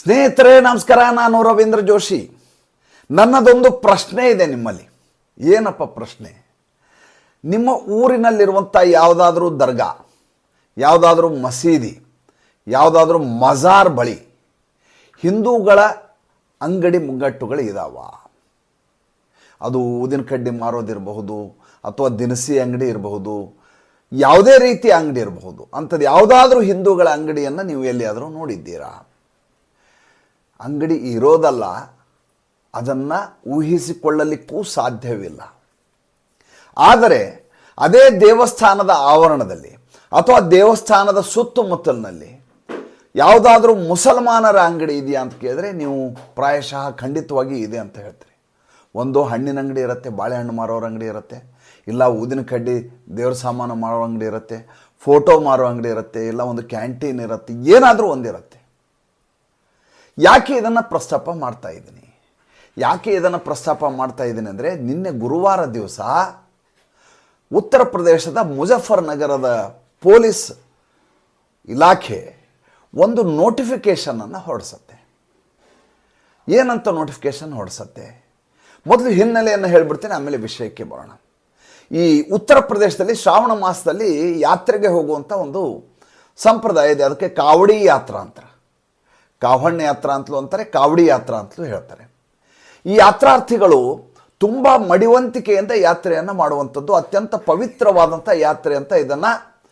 ಸ್ನೇಹಿತರೆ, ನಮಸ್ಕಾರ, ನಾನು ರವೀಂದ್ರ ಜೋಶಿ. ನನ್ನದೊಂದು ಪ್ರಶ್ನೆ ಇದೆ ನಿಮ್ಮಲ್ಲಿ. ಏನಪ್ಪ ಪ್ರಶ್ನೆ? ನಿಮ್ಮ ಊರಿನಲ್ಲಿರುವಂಥ ಯಾವುದಾದ್ರೂ ದರ್ಗಾ, ಯಾವುದಾದ್ರೂ ಮಸೀದಿ, ಯಾವುದಾದ್ರೂ ಮಜಾರ್ ಬಳಿ ಹಿಂದೂಗಳ ಅಂಗಡಿ ಮುಗ್ಗಟ್ಟುಗಳು ಇದಾವ. ಅದು ಊದಿನ ಕಡ್ಡಿ ಮಾರೋದಿರಬಹುದು, ಅಥವಾ ದಿನಸಿ ಅಂಗಡಿ ಇರಬಹುದು, ಯಾವುದೇ ರೀತಿಯ ಅಂಗಡಿ ಇರಬಹುದು. ಅಂಥದ್ದು ಯಾವುದಾದ್ರೂ ಹಿಂದೂಗಳ ಅಂಗಡಿಯನ್ನು ನೀವು ಎಲ್ಲಿಯಾದರೂ ನೋಡಿದ್ದೀರಾ? ಅಂಗಡಿ ಇರೋದಲ್ಲ, ಅದನ್ನು ಊಹಿಸಿಕೊಳ್ಳಲಿಕ್ಕೂ ಸಾಧ್ಯವಿಲ್ಲ. ಆದರೆ ಅದೇ ದೇವಸ್ಥಾನದ ಆವರಣದಲ್ಲಿ ಅಥವಾ ದೇವಸ್ಥಾನದ ಸುತ್ತಮುತ್ತಲಿನಲ್ಲಿ ಯಾವುದಾದ್ರೂ ಮುಸಲ್ಮಾನರ ಅಂಗಡಿ ಇದೆಯಾ ಅಂತ ಕೇಳಿದ್ರೆ ನೀವು ಪ್ರಾಯಶಃ ಖಂಡಿತವಾಗಿ ಇದೆ ಅಂತ ಹೇಳ್ತೀರಿ. ಒಂದು ಹಣ್ಣಿನ ಅಂಗಡಿ ಇರುತ್ತೆ, ಬಾಳೆಹಣ್ಣು ಮಾರೋರ ಅಂಗಡಿ ಇರುತ್ತೆ, ಇಲ್ಲ ಊದಿನ ಕಡ್ಡಿ ದೇವ್ರ ಸಾಮಾನು ಮಾರೋ ಅಂಗಡಿ ಇರುತ್ತೆ, ಫೋಟೋ ಮಾರೋ ಅಂಗಡಿ ಇರುತ್ತೆ, ಇಲ್ಲ ಒಂದು ಕ್ಯಾಂಟೀನ್ ಇರುತ್ತೆ, ಏನಾದರೂ ಒಂದಿರುತ್ತೆ. ಯಾಕೆ ಇದನ್ನು ಪ್ರಸ್ತಾಪ ಮಾಡ್ತಾ ಇದ್ದೀನಿ? ಯಾಕೆ ಇದನ್ನು ಪ್ರಸ್ತಾಪ ಮಾಡ್ತಾ ಇದ್ದೀನಿ ಅಂದರೆ ನಿನ್ನೆ ಗುರುವಾರ ದಿವಸ ಉತ್ತರ ಪ್ರದೇಶದ ಮುಜಫರ್ ನಗರದ ಪೊಲೀಸ್ ಇಲಾಖೆ ಒಂದು ನೋಟಿಫಿಕೇಷನನ್ನು ಹೊರಡಿಸತ್ತೆ. ಏನಂತ ನೋಟಿಫಿಕೇಷನ್ ಹೊರಡಿಸತ್ತೆ? ಮೊದಲು ಹಿನ್ನೆಲೆಯನ್ನು ಹೇಳ್ಬಿಡ್ತೀನಿ, ಆಮೇಲೆ ವಿಷಯಕ್ಕೆ ಬರೋಣ. ಈ ಉತ್ತರ ಪ್ರದೇಶದಲ್ಲಿ ಶ್ರಾವಣ ಮಾಸದಲ್ಲಿ ಯಾತ್ರೆಗೆ ಹೋಗುವಂಥ ಒಂದು ಸಂಪ್ರದಾಯ ಇದೆ, ಅದಕ್ಕೆ ಕಾವಡಿ ಯಾತ್ರಾ ಅಂತಾರೆ ಕಾವಣ್ಣ ಯಾತ್ರ ಅಂತಲೂ ಅಂತಾರೆ, ಕಾವಡಿ ಯಾತ್ರಾ ಅಂತಲೂ ಹೇಳ್ತಾರೆ. ಈ ಯಾತ್ರಾರ್ಥಿಗಳು ತುಂಬ ಮಡಿವಂತಿಕೆಯಿಂದ ಯಾತ್ರೆಯನ್ನು ಮಾಡುವಂಥದ್ದು, ಅತ್ಯಂತ ಪವಿತ್ರವಾದಂಥ ಯಾತ್ರೆ ಅಂತ ಇದನ್ನು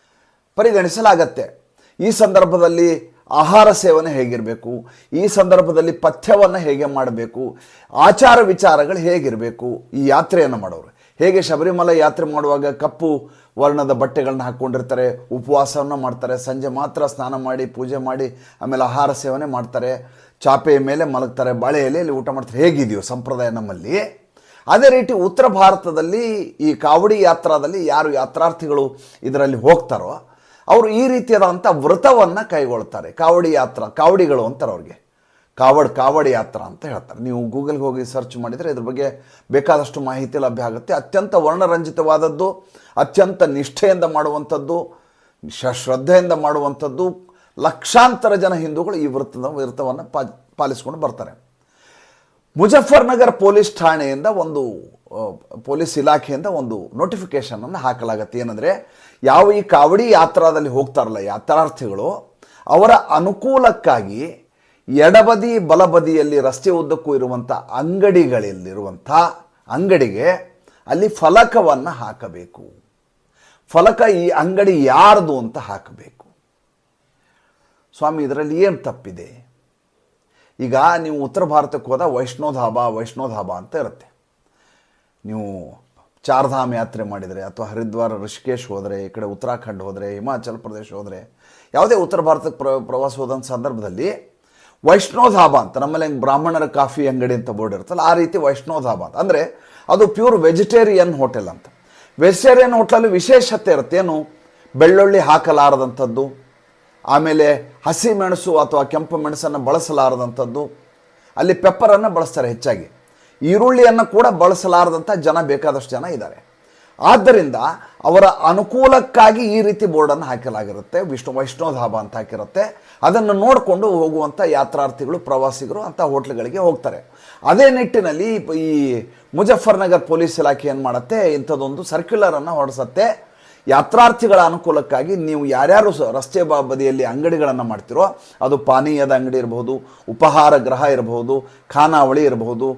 ಪರಿಗಣಿಸಲಾಗತ್ತೆ. ಈ ಸಂದರ್ಭದಲ್ಲಿ ಆಹಾರ ಸೇವನೆ ಹೇಗಿರಬೇಕು? ಈ ಸಂದರ್ಭದಲ್ಲಿ ಪಥ್ಯವನ್ನು ಹೇಗೆ ಮಾಡಬೇಕು? ಆಚಾರ ವಿಚಾರಗಳು ಹೇಗಿರಬೇಕು? ಈ ಯಾತ್ರೆಯನ್ನು ಮಾಡೋರು. ಹೇಗೆ ಶಬರಿಮಲೆ ಯಾತ್ರೆ ಮಾಡುವಾಗ ಕಪ್ಪು ವರ್ಣದ ಬಟ್ಟೆಗಳನ್ನ ಹಾಕ್ಕೊಂಡಿರ್ತಾರೆ, ಉಪವಾಸವನ್ನು ಮಾಡ್ತಾರೆ, ಸಂಜೆ ಮಾತ್ರ ಸ್ನಾನ ಮಾಡಿ, ಪೂಜೆ ಮಾಡಿ, ಆಮೇಲೆ ಆಹಾರ ಸೇವನೆ ಮಾಡ್ತಾರೆ ಚಾಪೆಯ ಮೇಲೆ ಮಲಗ್ತಾರೆ, ಬಾಳೆ ಎಲೆಯಲ್ಲಿ ಊಟ ಮಾಡ್ತಾರೆ. ಹೇಗಿದೆಯೋ ಸಂಪ್ರದಾಯ ನಮ್ಮಲ್ಲಿ. ಅದೇ ರೀತಿ ಉತ್ತರ ಭಾರತದಲ್ಲಿ ಈ ಕಾವಡಿ ಯಾತ್ರಾದಲ್ಲಿ ಯಾರು ಯಾತ್ರಾರ್ಥಿಗಳು ಇದರಲ್ಲಿ ಹೋಗ್ತಾರೋ, ಅವರು ಈ ರೀತಿಯಾದಂಥ ವ್ರತವನ್ನು ಕೈಗೊಳ್ತಾರೆ. ಕಾವಡಿ ಯಾತ್ರಾ, ಕಾವಡಿಗಳು ಅಂತಾರೆ ಅವ್ರಿಗೆ. ಕಾವಡ್, ಕಾವಡಿ ಯಾತ್ರ ಅಂತ ಹೇಳ್ತಾರೆ. ನೀವು ಗೂಗಲ್ಗೆ ಹೋಗಿ ಸರ್ಚ್ ಮಾಡಿದರೆ ಇದ್ರ ಬಗ್ಗೆ ಬೇಕಾದಷ್ಟು ಮಾಹಿತಿ ಲಭ್ಯ ಆಗುತ್ತೆ. ಅತ್ಯಂತ ವರ್ಣರಂಜಿತವಾದದ್ದು, ಅತ್ಯಂತ ನಿಷ್ಠೆಯಿಂದ ಮಾಡುವಂಥದ್ದು, ಶ್ರದ್ಧೆಯಿಂದ ಮಾಡುವಂಥದ್ದು ಲಕ್ಷಾಂತರ ಜನ ಹಿಂದೂಗಳು ಈ ವೃತ್ತದ, ವೃತ್ತವನ್ನು ಪಾಲಿಸ್ಕೊಂಡು ಬರ್ತಾರೆ. ಮುಜಫರ್ನಗರ್ ಪೊಲೀಸ್ ಠಾಣೆಯಿಂದ ಒಂದು ಪೊಲೀಸ್ ಇಲಾಖೆಯಿಂದ ಒಂದು ನೋಟಿಫಿಕೇಶನನ್ನು ಹಾಕಲಾಗತ್ತೆ. ಏನಂದರೆ, ಯಾವ ಈ ಕಾವಡಿ ಯಾತ್ರಾದಲ್ಲಿ ಹೋಗ್ತಾರಲ್ಲ ಯಾತ್ರಾರ್ಥಿಗಳು, ಅವರ ಅನುಕೂಲಕ್ಕಾಗಿ ಎಡಬದಿ ಬಲಬದಿಯಲ್ಲಿ ರಸ್ತೆ ಉದ್ದಕ್ಕೂ ಇರುವಂಥ ಅಂಗಡಿಗಳಲ್ಲಿರುವಂಥ ಅಂಗಡಿಗೆ ಅಲ್ಲಿ ಫಲಕವನ್ನು ಹಾಕಬೇಕು. ಫಲಕ ಈ ಅಂಗಡಿ ಯಾರ್ದು ಅಂತ ಹಾಕಬೇಕು. ಸ್ವಾಮಿ, ಇದರಲ್ಲಿ ಏನು ತಪ್ಪಿದೆ? ಈಗ ನೀವು ಉತ್ತರ ಭಾರತಕ್ಕೆ ಹೋದ ವೈಷ್ಣೋ ಧಾಬಾ ವೈಷ್ಣೋ ಧಾಬಾ ಅಂತ ಇರುತ್ತೆ. ನೀವು ಚಾರ್ಧಾಮ್ ಯಾತ್ರೆ ಮಾಡಿದರೆ ಅಥವಾ ಹರಿದ್ವಾರ, ಋಷಿಕೇಶ್ ಹೋದರೆ, ಈ ಕಡೆ ಉತ್ತರಾಖಂಡ್ ಹೋದರೆ, ಹಿಮಾಚಲ ಪ್ರದೇಶ ಹೋದರೆ, ಯಾವುದೇ ಉತ್ತರ ಭಾರತಕ್ಕೆ ಪ್ರ ಪ್ರವಾಸ ಹೋದಂಥ ಸಂದರ್ಭದಲ್ಲಿ ವೈಷ್ಣೋ ಧಾಬಾ ಅಂತ, ನಮ್ಮಲ್ಲಿ ಹೆಂಗೆ ಬ್ರಾಹ್ಮಣರ ಕಾಫಿ ಅಂಗಡಿ ಅಂತ ಬೋರ್ಡ್ ಇರುತ್ತಲ್ಲ, ಆ ರೀತಿ ವೈಷ್ಣೋ ಧಾಬಾ ಅಂತ. ಅಂದರೆ ಅದು ಪ್ಯೂರ್ ವೆಜಿಟೇರಿಯನ್ ಹೋಟೆಲ್ ಅಂತ. ವೆಜಿಟೇರಿಯನ್ ಹೋಟೆಲಲ್ಲಿ ವಿಶೇಷತೆ ಇರುತ್ತೆ, ಏನು? ಬೆಳ್ಳುಳ್ಳಿ ಹಾಕಲಾರದಂಥದ್ದು, ಆಮೇಲೆ ಹಸಿ ಮೆಣಸು ಅಥವಾ ಕೆಂಪು ಮೆಣಸನ್ನು ಬಳಸಲಾರದಂಥದ್ದು, ಅಲ್ಲಿ ಪೆಪ್ಪರನ್ನು ಬಳಸ್ತಾರೆ ಹೆಚ್ಚಾಗಿ. ಈರುಳ್ಳಿಯನ್ನು ಕೂಡ ಬಳಸಲಾರದಂಥ ಜನ ಬೇಕಾದಷ್ಟು ಜನ ಇದ್ದಾರೆ. ಆದ್ದರಿಂದ ಅವರ ಅನುಕೂಲಕ್ಕಾಗಿ ಈ ರೀತಿ ಬೋರ್ಡನ್ನು ಹಾಕಲಾಗಿರುತ್ತೆ, ವಿಷ್ಣು ವೈಷ್ಣೋ ಧಾಬ ಅಂತ ಹಾಕಿರುತ್ತೆ. ಅದನ್ನು ನೋಡಿಕೊಂಡು ಹೋಗುವಂಥ ಯಾತ್ರಾರ್ಥಿಗಳು, ಪ್ರವಾಸಿಗರು ಅಂಥ ಹೋಟ್ಲುಗಳಿಗೆ ಹೋಗ್ತಾರೆ. ಅದೇ ನಿಟ್ಟಿನಲ್ಲಿ ಈ ಮುಜಫರ್ನಗರ್ ಪೊಲೀಸ್ ಇಲಾಖೆ ಏನು ಮಾಡುತ್ತೆ, ಇಂಥದ್ದೊಂದು ಸರ್ಕ್ಯುಲರನ್ನು ಹೊರಡಿಸುತ್ತೆ ಯಾತ್ರಾರ್ಥಿಗಳ ಅನುಕೂಲಕ್ಕಾಗಿ ನೀವು ಯಾರ್ಯಾರು ರಸ್ತೆ ಬದಿಯಲ್ಲಿ ಅಂಗಡಿಗಳನ್ನು ಮಾಡ್ತಿರೋ, ಅದು ಪಾನೀಯದ ಅಂಗಡಿ ಇರಬಹುದು, ಉಪಹಾರ ಗೃಹ ಇರಬಹುದು, ಖಾನಾವಳಿ ಇರಬಹುದು,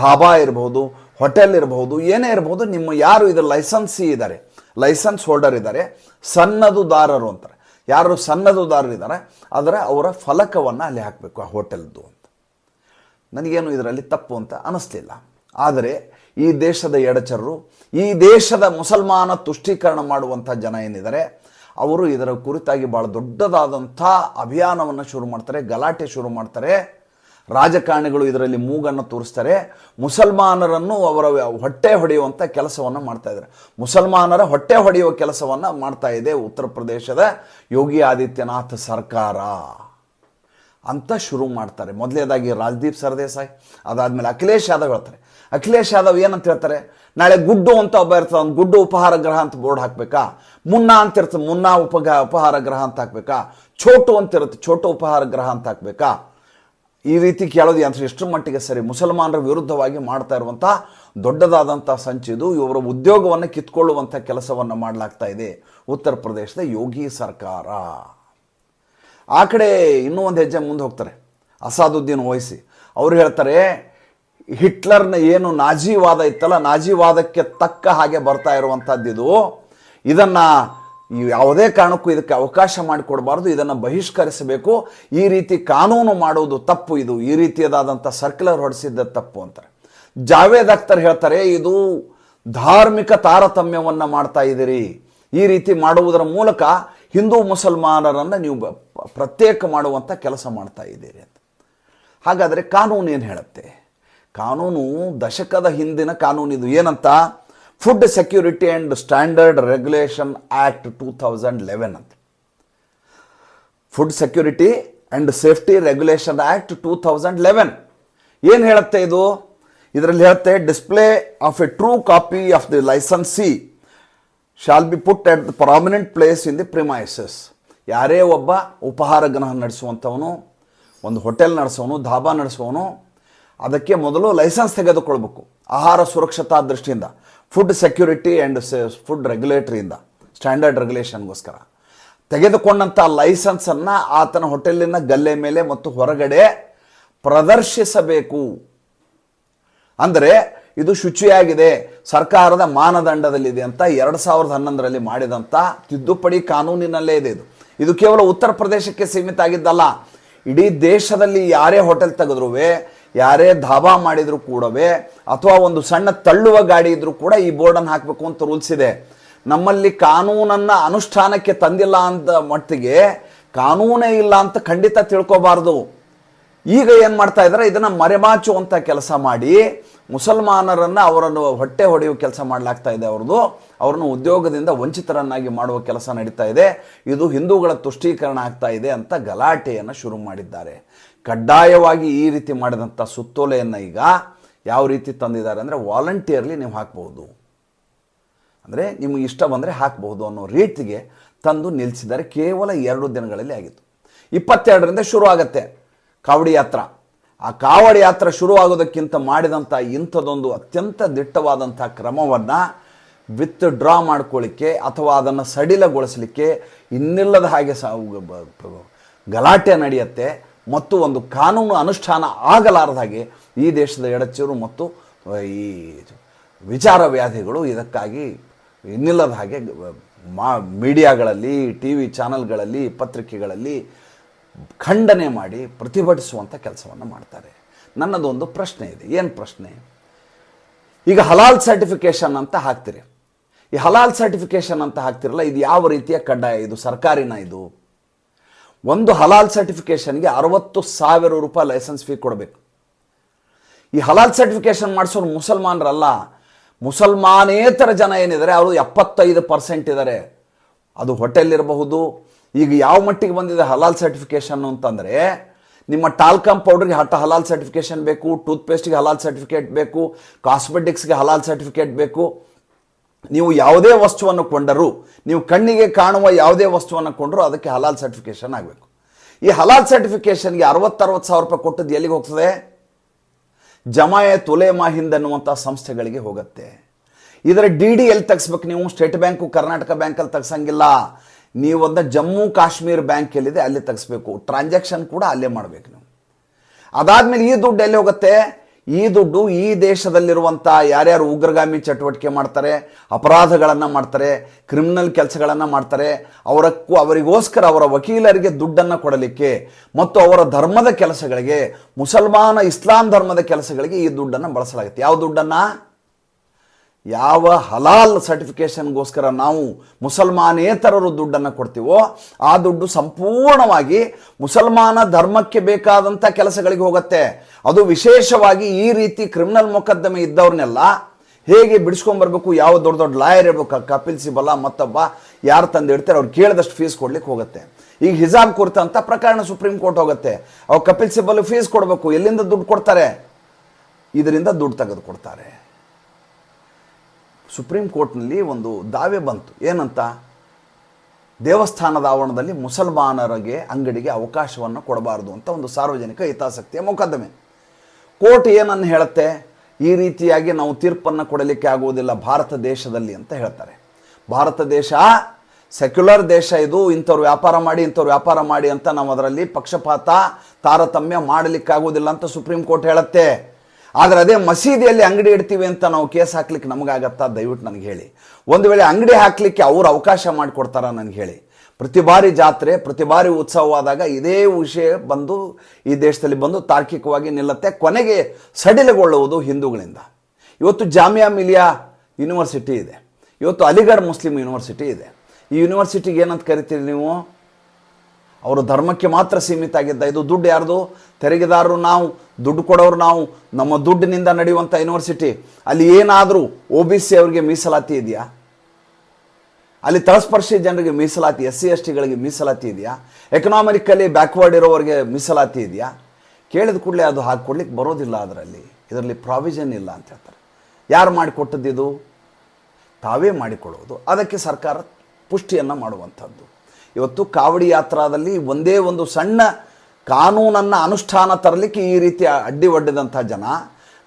ಧಾಬಾ ಇರಬಹುದು, ಹೋಟೆಲ್ ಇರಬಹುದು, ಏನೇ ಇರಬಹುದು, ನಿಮ್ಮ ಯಾರು ಇದರ ಲೈಸೆನ್ಸಿ ಇದ್ದಾರೆ ಲೈಸೆನ್ಸ್ ಹೋಲ್ಡರ್ ಇದ್ದಾರೆ ಸನ್ನದುದಾರರು ಅಂತಾರೆ. ಯಾರು ಸನ್ನದುದಾರರು ಇದ್ದಾರೆ ಆದರೆ ಅವರ ಫಲಕವನ್ನು ಅಲ್ಲಿ ಹಾಕಬೇಕು ಆ ಹೋಟೆಲ್ದು ಅಂತ. ನನಗೇನು ಇದರಲ್ಲಿ ತಪ್ಪು ಅಂತ ಅನ್ನಿಸ್ಲಿಲ್ಲ ಆದರೆ ಈ ದೇಶದ ಎಡಚರರು, ಈ ದೇಶದ ಮುಸಲ್ಮಾನ ತುಷ್ಟೀಕರಣ ಮಾಡುವಂಥ ಜನ ಏನಿದ್ದಾರೆ, ಅವರು ಇದರ ಕುರಿತಾಗಿ ಭಾಳ ದೊಡ್ಡದಾದಂಥ ಅಭಿಯಾನವನ್ನು ಶುರು ಮಾಡ್ತಾರೆ, ಗಲಾಟೆ ಶುರು ಮಾಡ್ತಾರೆ. ರಾಜಕಾರಣಿಗಳು ಇದರಲ್ಲಿ ಮೂಗನ್ನು ತೋರಿಸ್ತಾರೆ. ಮುಸಲ್ಮಾನರನ್ನು ಅವರ ಹೊಟ್ಟೆ ಹೊಡೆಯುವಂಥ ಕೆಲಸವನ್ನು ಮಾಡ್ತಾ ಇದ್ದಾರೆ. ಮುಸಲ್ಮಾನರ ಹೊಟ್ಟೆ ಹೊಡೆಯುವ ಕೆಲಸವನ್ನು ಮಾಡ್ತಾ ಇದೆ ಉತ್ತರ ಪ್ರದೇಶದ ಯೋಗಿ ಆದಿತ್ಯನಾಥ್ ಸರ್ಕಾರ. ಅಂತ ಶುರು ಮಾಡ್ತಾರೆ. ಮೊದಲೇದಾಗಿ ರಾಜ್ದೀಪ್ ಸರ್ದೇಸಾಯಿ, ಅದಾದಮೇಲೆ ಅಖಿಲೇಶ್ ಯಾದವ್ ಹೇಳ್ತಾರೆ. ಅಖಿಲೇಶ್ ಯಾದವ್ ಏನಂತ ಹೇಳ್ತಾರೆ? ನಾಳೆ ಗುಡ್ಡು ಅಂತ ಒಬ್ಬ ಇರ್ತದೆ ಒಂದು ಗುಡ್ಡು ಉಪಹಾರ ಗ್ರಹ ಅಂತ ಬೋರ್ಡ್ ಹಾಕಬೇಕಾ? ಮುನ್ನಾ ಅಂತ ಇರ್ತದೆ ಮುನ್ನಾ ಉಪಗ, ಉಪಹಾರ ಗ್ರಹ ಅಂತ ಹಾಕಬೇಕಾ? ಛೋಟು ಅಂತ ಇರುತ್ತೆ, ಛೋಟು ಉಪಹಾರ ಗ್ರಹ ಅಂತ ಹಾಕಬೇಕಾ? ಈ ರೀತಿ ಕೇಳೋದು ಅಂತ ಎಷ್ಟು ಮಟ್ಟಿಗೆ ಸರಿ? ಮುಸಲ್ಮಾನರ ವಿರುದ್ಧವಾಗಿ ಮಾಡ್ತಾ ಇರುವಂಥ ದೊಡ್ಡದಾದಂಥ ಸಂಚಿದು ಇವರ ಉದ್ಯೋಗವನ್ನು ಕಿತ್ಕೊಳ್ಳುವಂಥ ಕೆಲಸವನ್ನು ಮಾಡಲಾಗ್ತಾ ಇದೆ ಉತ್ತರ ಪ್ರದೇಶದ ಯೋಗಿ ಸರ್ಕಾರ. ಆ ಕಡೆ ಇನ್ನೂ ಒಂದು ಹೆಜ್ಜೆ ಮುಂದೆ ಹೋಗ್ತಾರೆ. ಅಸಾದುದ್ದೀನ್ ವಹಿಸಿ ಅವ್ರು ಹೇಳ್ತಾರೆ, ಹಿಟ್ಲರ್ನ ಏನು ನಾಜಿವಾದ ಇತ್ತಲ್ಲ, ನಾಜಿವಾದಕ್ಕೆ ತಕ್ಕ ಹಾಗೆ ಬರ್ತಾ ಇರುವಂಥದ್ದಿದು ಇದನ್ನು ಯಾವುದೇ ಕಾರಣಕ್ಕೂ ಇದಕ್ಕೆ ಅವಕಾಶ ಮಾಡಿಕೊಡಬಾರ್ದು, ಇದನ್ನು ಬಹಿಷ್ಕರಿಸಬೇಕು. ಈ ರೀತಿ ಕಾನೂನು ಮಾಡುವುದು ತಪ್ಪು ಇದು, ಈ ರೀತಿಯದಾದಂಥ ಸರ್ಕ್ಯುಲರ್ ಹೊಡೆಸಿದ್ದ ತಪ್ಪು ಅಂತಾರೆ. ಜಾವೇದ್ ಅಖ್ತರ್ ಹೇಳ್ತಾರೆ, ಇದು ಧಾರ್ಮಿಕ ತಾರತಮ್ಯವನ್ನು ಮಾಡ್ತಾ ಇದ್ದೀರಿ. ಈ ರೀತಿ ಮಾಡುವುದರ ಮೂಲಕ ಹಿಂದೂ ಮುಸಲ್ಮಾನರನ್ನು ನೀವು ಪ್ರತ್ಯೇಕ ಮಾಡುವಂಥ ಕೆಲಸ ಮಾಡ್ತಾ ಇದ್ದೀರಿ ಅಂತ. ಹಾಗಾದರೆ ಕಾನೂನು ಏನು ಹೇಳುತ್ತೆ? ಕಾನೂನು ದಶಕದ ಹಿಂದಿನ ಕಾನೂನು ಇದು. ಏನಂತ? Food security and standard regulation act two thousand eleven ಅಂತ. Food security and safety regulation act two thousand eleven ಏನು ಹೇಳುತ್ತೆ ಇದು? ಇದರಲ್ಲಿ ಹೇಳುತ್ತೆ display of a true copy of the licensee shall be put at the prominent place in the premises ಯಾರೇ ಒಬ್ಬ ಉಪಹಾರ ಗ್ರಹ ನಡೆಸುವಂಥವನು, ಒಂದು ಹೋಟೆಲ್ ನಡೆಸೋನು ಧಾಬಾ ನಡೆಸೋನು ಅದಕ್ಕೆ ಮೊದಲು ಲೈಸೆನ್ಸ್ ತೆಗೆದುಕೊಳ್ಬೇಕು. ಆಹಾರ ಸುರಕ್ಷತಾ ದೃಷ್ಟಿಯಿಂದ ಫುಡ್ ಸೆಕ್ಯೂರಿಟಿ ಆ್ಯಂಡ್ ಫುಡ್ ರೆಗ್ಯುಲೇಟರಿಯಿಂದ ಸ್ಟ್ಯಾಂಡರ್ಡ್ ರೆಗ್ಯುಲೇಷನ್ಗೋಸ್ಕರ ತೆಗೆದುಕೊಂಡಂಥ ಲೈಸೆನ್ಸನ್ನು ಆತನ ಹೋಟೆಲಿನ ಗಲ್ಲೆ ಮೇಲೆ ಮತ್ತು ಹೊರಗಡೆ ಪ್ರದರ್ಶಿಸಬೇಕು. ಅಂದರೆ ಇದು ಶುಚಿಯಾಗಿದೆ. ಸರ್ಕಾರದ ಮಾನದಂಡದಲ್ಲಿದೆ ಅಂತ ಎರಡು ಸಾವಿರದ ಹನ್ನೊಂದರಲ್ಲಿ ಮಾಡಿದಂಥ ತಿದ್ದುಪಡಿ ಕಾನೂನಿನಲ್ಲೇ ಇದೆ ಇದು. ಇದು ಕೇವಲ ಉತ್ತರ ಪ್ರದೇಶಕ್ಕೆ ಸೀಮಿತ ಆಗಿದ್ದಲ್ಲ. ಇಡೀ ದೇಶದಲ್ಲಿ ಯಾರೇ ಹೋಟೆಲ್ ತೆಗೆದ್ರೂ ಯಾರೇ ಧಾಬಾ ಮಾಡಿದರೂ ಕೂಡವೇ, ಅಥವಾ ಒಂದು ಸಣ್ಣ ತಳ್ಳುವ ಗಾಡಿ ಇದ್ರೂ ಕೂಡ ಈ ಬೋರ್ಡನ್ನು ಹಾಕಬೇಕು ಅಂತ ರೂಲ್ಸ್ ಇದೆ. ನಮ್ಮಲ್ಲಿ ಕಾನೂನನ್ನು ಅನುಷ್ಠಾನಕ್ಕೆ ತಂದಿಲ್ಲ ಅಂತ ಮಟ್ಟಿಗೆ ಕಾನೂನೇ ಇಲ್ಲ ಅಂತ ಖಂಡಿತ ತಿಳ್ಕೋಬಾರ್ದು. ಈಗ ಏನು ಮಾಡ್ತಾ ಇದ್ದಾರೆ ಇದನ್ನು ಮರೆಮಾಚುವಂಥ ಕೆಲಸ ಮಾಡಿ ಮುಸಲ್ಮಾನರನ್ನು ಅವರನ್ನು ಹೊಟ್ಟೆ ಹೊಡೆಯುವ ಕೆಲಸ ಮಾಡಲಾಗ್ತಾ ಇದೆ ಅವ್ರದ್ದು. ಅವ್ರನ್ನು ಉದ್ಯೋಗದಿಂದ ವಂಚಿತರನ್ನಾಗಿ ಮಾಡುವ ಕೆಲಸ ನಡೀತಾ ಇದೆ. ಇದು ಹಿಂದೂಗಳ ತುಷ್ಟೀಕರಣ ಆಗ್ತಾ ಇದೆ ಅಂತ ಗಲಾಟೆಯನ್ನು ಶುರು ಮಾಡಿದ್ದಾರೆ. ಕಡ್ಡಾಯವಾಗಿ ಈ ರೀತಿ ಮಾಡಿದಂಥ ಸುತ್ತೋಲೆಯನ್ನು ಈಗ ಯಾವ ರೀತಿ ತಂದಿದ್ದಾರೆ ಅಂದರೆ ವಾಲಂಟಿಯರ್ಲಿ ನೀವು ಹಾಕ್ಬೋದು ಅಂದರೆ ನಿಮಗೆ ಇಷ್ಟ ಬಂದರೆ ಹಾಕಬಹುದು ಅನ್ನೋ ರೀತಿಗೆ ತಂದು ನಿಲ್ಲಿಸಿದ್ದಾರೆ ಕೇವಲ ಎರಡು ದಿನಗಳಲ್ಲಿ ಆಗಿತ್ತು. ಇಪ್ಪತ್ತೆರಡರಿಂದ ಶುರು ಆಗುತ್ತೆ. ಕಾವಡಿ ಯಾತ್ರ. ಆ ಕಾವಡಿ ಯಾತ್ರೆ ಶುರುವಾಗೋದಕ್ಕಿಂತ ಮಾಡಿದಂಥ ಇಂಥದ್ದೊಂದು ಅತ್ಯಂತ ದಿಟ್ಟವಾದಂಥ ಕ್ರಮವನ್ನು ವಿತ್ ಡ್ರಾ ಮಾಡ್ಕೊಳ್ಳಿಕ್ಕೆ ಅಥವಾ ಅದನ್ನು ಸಡಿಲಗೊಳಿಸಲಿಕ್ಕೆ ಇನ್ನಿಲ್ಲದ ಹಾಗೆ ಗಲಾಟೆ ನಡೆಯುತ್ತೆ ಮತ್ತು ಒಂದು ಕಾನೂನು ಅನುಷ್ಠಾನ ಆಗಲಾರದ ಹಾಗೆ ಈ ದೇಶದ ಎಡಚೂರು ಮತ್ತು ಈ ವಿಚಾರ ವ್ಯಾಧಿಗಳು ಇದಕ್ಕಾಗಿ ಇನ್ನಿಲ್ಲದ ಹಾಗೆ ಮಾ ಮೀಡಿಯಾಗಳಲ್ಲಿ ಟಿ ವಿ ಚಾನಲ್ಗಳಲ್ಲಿ, ಪತ್ರಿಕೆಗಳಲ್ಲಿ ಖಂಡನೆ ಮಾಡಿ ಪ್ರತಿಭಟಿಸುವಂಥ ಕೆಲಸವನ್ನು ಮಾಡ್ತಾರೆ. ನನ್ನದೊಂದು ಪ್ರಶ್ನೆ ಇದೆ. ಏನು ಪ್ರಶ್ನೆ? ಈಗ ಹಲಾಲ್ ಸರ್ಟಿಫಿಕೇಶನ್ ಅಂತ ಹಾಕ್ತೀರಿ. ಈ ಹಲಾಲ್ ಸರ್ಟಿಫಿಕೇಶನ್ ಅಂತ ಹಾಕ್ತಿರಲ್ಲ, ಇದು ಯಾವ ರೀತಿಯ ಕಡ್ಡಾಯ ಇದು? ಸರ್ಕಾರಿನ ಇದು? ಒಂದು ಹಲಾಲ್ ಸರ್ಟಿಫಿಕೇಶನ್ಗೆ ಅರವತ್ತು ಸಾವಿರ ರೂಪಾಯಿ ಲೈಸೆನ್ಸ್ ಫೀ ಕೊಡಬೇಕು. ಈ ಹಲಾಲ್ ಸರ್ಟಿಫಿಕೇಶನ್ ಮಾಡಿಸೋರು ಮುಸಲ್ಮಾನರಲ್ಲ. ಮುಸಲ್ಮಾನೇತರ ಜನ ಏನಿದ್ದಾರೆ, ಅವರು ಎಪ್ಪತ್ತೈದು ಪರ್ಸೆಂಟ್ ಇದ್ದಾರೆ. ಅದು ಹೋಟೆಲ್ ಇರಬಹುದು ಈಗ ಯಾವ ಮಟ್ಟಿಗೆ ಬಂದಿದೆ ಹಲಾಲ್ ಸರ್ಟಿಫಿಕೇಶನ್ ಅಂತಂದರೆ, ನಿಮ್ಮ ಟಾಲ್ಕಮ್ ಪೌಡರ್ಗೆ ಹಠ ಹಲಾಲ್ ಸರ್ಟಿಫಿಕೇಶನ್ ಬೇಕು ಟೂತ್ಪೇಸ್ಟ್ಗೆ ಹಲಾಲ್ ಸರ್ಟಿಫಿಕೇಟ್ ಬೇಕು ಕಾಸ್ಮೆಟಿಕ್ಸ್ಗೆ ಹಲಾಲ್ ಸರ್ಟಿಫಿಕೇಟ್ ಬೇಕು. ನೀವು ಯಾವುದೇ ವಸ್ತುವನ್ನು ಕೊಂಡರೂ, ನೀವು ಕಣ್ಣಿಗೆ ಕಾಣುವ ಯಾವುದೇ ವಸ್ತುವನ್ನು ಕೊಂಡರೂ ಅದಕ್ಕೆ ಹಲಾಲ್ ಸರ್ಟಿಫಿಕೇಶನ್ ಆಗಬೇಕು. ಈ ಹಲಾಲ್ ಸರ್ಟಿಫಿಕೇಶನ್ಗೆ ಅರವತ್ತರವತ್ತು ಸಾವಿರ ರೂಪಾಯಿ ಕೊಟ್ಟದ್ದು ಎಲ್ಲಿಗೆ ಹೋಗ್ತದೆ? ಜಮಾಯತ್ ಉಲೇಮಾ ಹಿಂದ್ ಅನ್ನುವಂಥ ಸಂಸ್ಥೆಗಳಿಗೆ ಹೋಗುತ್ತೆ. ಇದರ ಡಿ ಡಿ ಎಲ್ಲಿ ತೆಗಿಸ್ಬೇಕು ನೀವು, ಸ್ಟೇಟ್ ಬ್ಯಾಂಕು, ಕರ್ನಾಟಕ ಬ್ಯಾಂಕಲ್ಲಿ ತೆಗ್ಸಂಗಿಲ್ಲ. ನೀವು ಜಮ್ಮು ಕಾಶ್ಮೀರ್ ಬ್ಯಾಂಕ್ ಎಲ್ಲಿದೆ ಅಲ್ಲಿ ತೆಗಿಸ್ಬೇಕು. ಟ್ರಾನ್ಸಾಕ್ಷನ್ ಕೂಡ ಅಲ್ಲೇ ಮಾಡಬೇಕು ನೀವು. ಅದಾದ್ಮೇಲೆ ಈ ದುಡ್ಡು ಎಲ್ಲಿ ಹೋಗುತ್ತೆ? ಈ ದುಡ್ಡು ಈ ದೇಶದಲ್ಲಿರುವಂಥ ಯಾರ್ಯಾರು ಉಗ್ರಗಾಮಿ ಚಟುವಟಿಕೆ ಮಾಡ್ತಾರೆ, ಅಪರಾಧಗಳನ್ನು ಮಾಡ್ತಾರೆ ಕ್ರಿಮಿನಲ್ ಕೆಲಸಗಳನ್ನು ಮಾಡ್ತಾರೆ, ಅವರಕ್ಕೂ ಅವರಿಗೋಸ್ಕರ ಅವರ ವಕೀಲರಿಗೆ ದುಡ್ಡನ್ನು ಕೊಡಲಿಕ್ಕೆ ಮತ್ತು ಅವರ ಧರ್ಮದ ಕೆಲಸಗಳಿಗೆ, ಮುಸಲ್ಮಾನ ಇಸ್ಲಾಂ ಧರ್ಮದ ಕೆಲಸಗಳಿಗೆ ಈ ದುಡ್ಡನ್ನು ಬಳಸಲಾಗುತ್ತೆ. ಯಾವ ದುಡ್ಡನ್ನು? ಯಾವ ಹಲಾಲ್ ಸರ್ಟಿಫಿಕೇಶನ್ಗೋಸ್ಕರ ನಾವು ಮುಸಲ್ಮಾನೇತರರು ದುಡ್ಡನ್ನು ಕೊಡ್ತೀವೋ ಆ ದುಡ್ಡು ಸಂಪೂರ್ಣವಾಗಿ ಮುಸಲ್ಮಾನ ಧರ್ಮಕ್ಕೆ ಬೇಕಾದಂಥ ಕೆಲಸಗಳಿಗೆ ಹೋಗುತ್ತೆ. ಅದು ವಿಶೇಷವಾಗಿ ಈ ರೀತಿ ಕ್ರಿಮಿನಲ್ ಮೊಕದ್ದಮೆ ಇದ್ದವ್ರನ್ನೆಲ್ಲ ಹೇಗೆ ಬಿಡಿಸ್ಕೊಂಡ್ಬರ್ಬೇಕು ಯಾವ ದೊಡ್ಡ ದೊಡ್ಡ ಲಾಯರ್ ಇರಬೇಕು ಕಪಿಲ್ ಸಿಬಲ ಮತ್ತೊಬ್ಬ ಯಾರು ತಂದು ಇಡ್ತಾರೆ, ಅವ್ರು ಕೇಳಿದಷ್ಟು ಫೀಸ್ ಕೊಡ್ಲಿಕ್ಕೆ ಹೋಗುತ್ತೆ. ಈಗ ಹಿಜಾಬ್ ಕುರಿತಂಥ ಪ್ರಕರಣ ಸುಪ್ರೀಂ ಕೋರ್ಟ್ ಹೋಗುತ್ತೆ. ಅವ್ರು ಕಪಿಲ್ ಸಿಬಲ್ ಫೀಸ್ ಕೊಡಬೇಕು, ಎಲ್ಲಿಂದ ದುಡ್ಡು ಕೊಡ್ತಾರೆ? ಇದರಿಂದ ದುಡ್ಡು ತೆಗೆದು ಕೊಡ್ತಾರೆ ಸುಪ್ರೀಂ ಕೋರ್ಟ್ನಲ್ಲಿ ಒಂದು ದಾವೆ ಬಂತು. ಏನಂತ? ದೇವಸ್ಥಾನದ ಆವರಣದಲ್ಲಿ ಮುಸಲ್ಮಾನರಿಗೆ ಅಂಗಡಿಗೆ ಅವಕಾಶವನ್ನು ಕೊಡಬಾರದು ಅಂತ ಒಂದು ಸಾರ್ವಜನಿಕ ಹಿತಾಸಕ್ತಿಯ ಮೊಕದ್ದಮೆ. ಕೋರ್ಟ್ ಏನನ್ನು ಹೇಳುತ್ತೆ? ಈ ರೀತಿಯಾಗಿ ನಾವು ತೀರ್ಪನ್ನು ಕೊಡಲಿಕ್ಕೆ ಆಗುವುದಿಲ್ಲ ಭಾರತ ದೇಶದಲ್ಲಿ ಅಂತ ಹೇಳ್ತಾರೆ. ಭಾರತ ದೇಶ ಸೆಕ್ಯುಲರ್ ದೇಶ ಇದು. ಇಂಥವ್ರು ವ್ಯಾಪಾರ ಮಾಡಿ, ಇಂಥವ್ರು ವ್ಯಾಪಾರ ಮಾಡಿ ಅಂತ ನಾವು ಅದರಲ್ಲಿ ಪಕ್ಷಪಾತ, ತಾರತಮ್ಯ ಮಾಡಲಿಕ್ಕಾಗುವುದಿಲ್ಲ ಅಂತ ಸುಪ್ರೀಂ ಕೋರ್ಟ್ ಹೇಳುತ್ತೆ. ಆದರೆ ಅದೇ ಮಸೀದಿಯಲ್ಲಿ ಅಂಗಡಿ ಇಡ್ತೀವಿ ಅಂತ ನಾವು ಕೇಸ್ ಹಾಕ್ಲಿಕ್ಕೆ ನಮಗಾಗತ್ತಾ? ದಯವಿಟ್ಟು ನನಗೆ ಹೇಳಿ. ಒಂದು ವೇಳೆ ಅಂಗಡಿ ಹಾಕಲಿಕ್ಕೆ ಅವರು ಅವಕಾಶ ಮಾಡಿಕೊಡ್ತಾರ ನನಗೆ ಹೇಳಿ. ಪ್ರತಿ ಬಾರಿ ಜಾತ್ರೆ, ಪ್ರತಿ ಬಾರಿ ಉತ್ಸವವಾದಾಗ ಇದೇ ವಿಷಯ ಬಂದು ಈ ದೇಶದಲ್ಲಿ ಬಂದು ತಾರ್ಕಿಕವಾಗಿ ನಿಲ್ಲತ್ತೆ, ಕೊನೆಗೆ ಸಡಿಲಗೊಳ್ಳುವುದು ಹಿಂದೂಗಳಿಂದ. ಇವತ್ತು ಜಾಮಿಯಾ ಮಿಲಿಯಾ ಯೂನಿವರ್ಸಿಟಿ ಇದೆ. ಇವತ್ತು ಅಲಿಗಢ್ ಮುಸ್ಲಿಂ ಯೂನಿವರ್ಸಿಟಿ ಇದೆ. ಈ ಯೂನಿವರ್ಸಿಟಿಗೆ ಏನಂತ ಕರಿತೀರಿ ನೀವು? ಅವರು ಧರ್ಮಕ್ಕೆ ಮಾತ್ರ ಸೀಮಿತ ಆಗಿದ್ದ ಇದು ದುಡ್ಡು ಯಾರ್ದು? ತೆರಿಗೆದಾರರು ನಾವು, ದುಡ್ಡು ಕೊಡೋರು ನಾವು. ನಮ್ಮ ದುಡ್ಡಿನಿಂದ ನಡೆಯುವಂಥ ಯೂನಿವರ್ಸಿಟಿ ಅಲ್ಲಿ ಏನಾದರೂ ಒ ಬಿ ಸಿ ಅವರಿಗೆ ಮೀಸಲಾತಿ ಇದೆಯಾ? ಅಲ್ಲಿ ತಳಸ್ಪರ್ಶಿ ಜನರಿಗೆ ಮೀಸಲಾತಿ ಎಸ್ ಸಿ ಎಸ್ ಟಿಗಳಿಗೆ ಮೀಸಲಾತಿ ಇದೆಯಾ? ಎಕನಾಮಿಕಲಿ ಬ್ಯಾಕ್ವರ್ಡ್ ಇರೋರಿಗೆ ಮೀಸಲಾತಿ ಇದೆಯಾ? ಕೇಳಿದ ಕೂಡಲೇ ಅದು ಹಾಕ್ಕೊಡ್ಲಿಕ್ಕೆ ಬರೋದಿಲ್ಲ ಅದರಲ್ಲಿ. ಇದರಲ್ಲಿ ಪ್ರಾವಿಷನ್ ಇಲ್ಲ ಅಂತ ಹೇಳ್ತಾರೆ. ಯಾರು ಮಾಡಿಕೊಟ್ಟದ್ದಿದು ತಾವೇ ಮಾಡಿಕೊಳ್ಳೋದು ಅದಕ್ಕೆ ಸರ್ಕಾರ ಪುಷ್ಟಿಯನ್ನು ಮಾಡುವಂಥದ್ದು. ಇವತ್ತು ಕಾವಡಿ ಯಾತ್ರಾದಲ್ಲಿ ಒಂದೇ ಒಂದು ಸಣ್ಣ ಕಾನೂನನ್ನು ಅನುಷ್ಠಾನ ತರಲಿಕ್ಕೆ ಈ ರೀತಿ ಅಡ್ಡಿ ಒಡ್ಡಿದಂಥ ಜನ,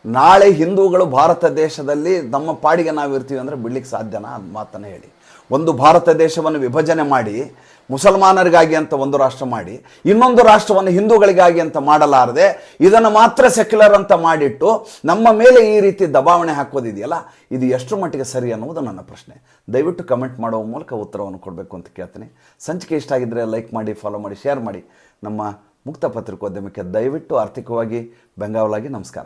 ನಾಳೆ ಹಿಂದೂಗಳು ಭಾರತ ದೇಶದಲ್ಲಿ ನಮ್ಮ ಪಾಡಿಗೆ ನಾವು ಇರ್ತೀವಿ ಅಂದರೆ ಬಿಡ್ಲಿಕ್ಕೆ ಸಾಧ್ಯನಾ ಅದು ಮಾತನ್ನು ಹೇಳಿ. ಒಂದು ಭಾರತ ದೇಶವನ್ನು ವಿಭಜನೆ ಮಾಡಿ ಮುಸಲ್ಮಾನರಿಗಾಗಿ ಅಂತ ಒಂದು ರಾಷ್ಟ್ರ ಮಾಡಿ, ಇನ್ನೊಂದು ರಾಷ್ಟ್ರವನ್ನು ಹಿಂದೂಗಳಿಗಾಗಿ ಅಂತ ಮಾಡಲಾರದೆ, ಇದನ್ನು ಮಾತ್ರ ಸೆಕ್ಯುಲರ್ ಅಂತ ಮಾಡಿಟ್ಟು ನಮ್ಮ ಮೇಲೆ ಈ ರೀತಿ ದಬಾವಣೆ ಹಾಕೋದಿದೆಯಲ್ಲ, ಇದು ಎಷ್ಟು ಮಟ್ಟಿಗೆ ಸರಿ ಅನ್ನುವುದು ನನ್ನ ಪ್ರಶ್ನೆ. ದಯವಿಟ್ಟು ಕಮೆಂಟ್ ಮಾಡುವ ಮೂಲಕ ಉತ್ತರವನ್ನು ಕೊಡಬೇಕು ಅಂತ ಕೇಳ್ತೀನಿ. ಸಂಚಿಕೆ ಇಷ್ಟ ಆಗಿದ್ದರೆ ಲೈಕ್ ಮಾಡಿ, ಫಾಲೋ ಮಾಡಿ, ಶೇರ್ ಮಾಡಿ. ನಮ್ಮ ಮುಕ್ತ ಪತ್ರಿಕೋದ್ಯಮಕ್ಕೆ ದಯವಿಟ್ಟು ಆರ್ಥಿಕವಾಗಿ ಬೆಂಗಾವಲಾಗಿ ನಮಸ್ಕಾರ.